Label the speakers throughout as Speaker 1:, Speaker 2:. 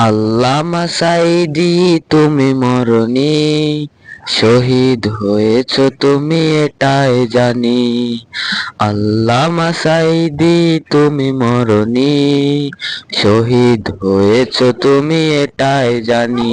Speaker 1: আল্লামা সাইদি, তুমি মরনি। শহীদ হয়েছ তুমি, এটাই জানি। আল্লামা সাইদি, তুমি মরনি। শহীদ হয়েছ তুমি, এটাই জানি।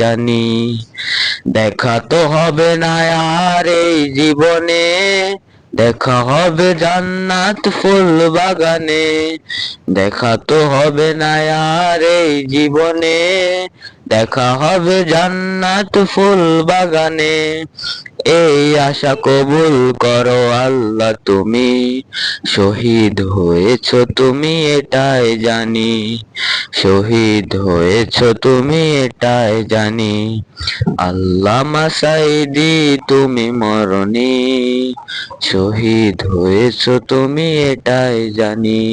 Speaker 1: জানি, দেখা তো হবে না আর এই জীবনে। দেখা হবে জান্নাত ফুল বাগানে, দেখা তো হবে না আর এই জীবনে। দেখা হবে জান্নাত ফুল বাগানে এই আশা কবুল করো আল্লাহ, তুমি শহীদ হয়েছ, তুমি এটাই জানি। শহীদ হয়েছ, তুমি এটাই জানি। আল্লামা সাইদি তুমি মরনি শহীদ হয়েছ, তুমি এটাই জানি।